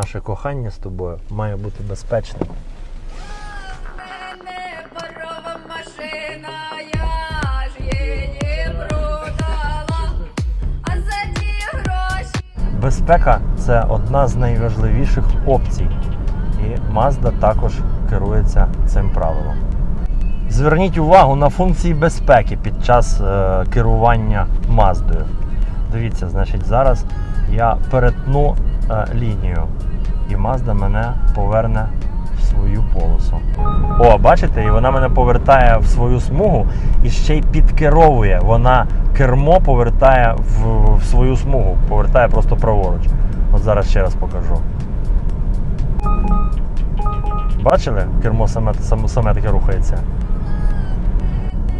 наше кохання з тобою має бути безпечним. Безпека це одна з найважливіших опцій, і Mazda також керується цим правилом. Зверніть увагу на функції безпеки під час е, керування Маздою. Дивіться, значить, зараз я перетну е, лінію, і Mazda мене поверне в свою полосу. О, бачите, і вона мене повертає в свою смугу і ще й підкеровує. Вона кермо повертає в, в свою смугу, повертає просто праворуч. От зараз ще раз покажу. Бачили? Кермо саме, саме таке рухається.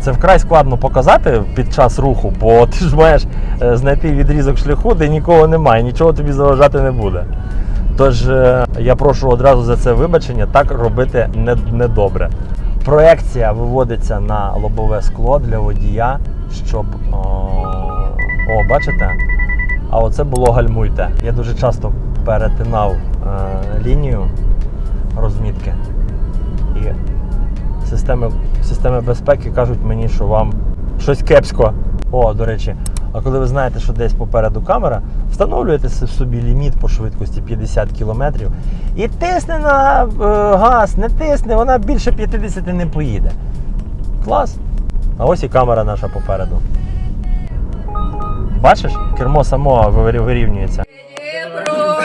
Це вкрай складно показати під час руху, бо ти ж маєш е, знайти відрізок шляху, де нікого немає, нічого тобі заважати не буде. Тож е, я прошу одразу за це вибачення, так робити не, не. Проекція виводиться на лобове скло для водія, щоб. О, о бачите? А оце було гальмуйте. Я дуже часто перетинав е, лінію розмітки. Системи, системи безпеки кажуть мені, що вам щось кепсько. О, до речі, а коли ви знаєте, що десь попереду камера, встановлюєте собі ліміт по швидкості 50 км і тисне на е, газ, не тисне, вона більше 50 не поїде. Клас. А ось і камера наша попереду. Бачиш, кермо само вирі- вирівнюється. Її продала,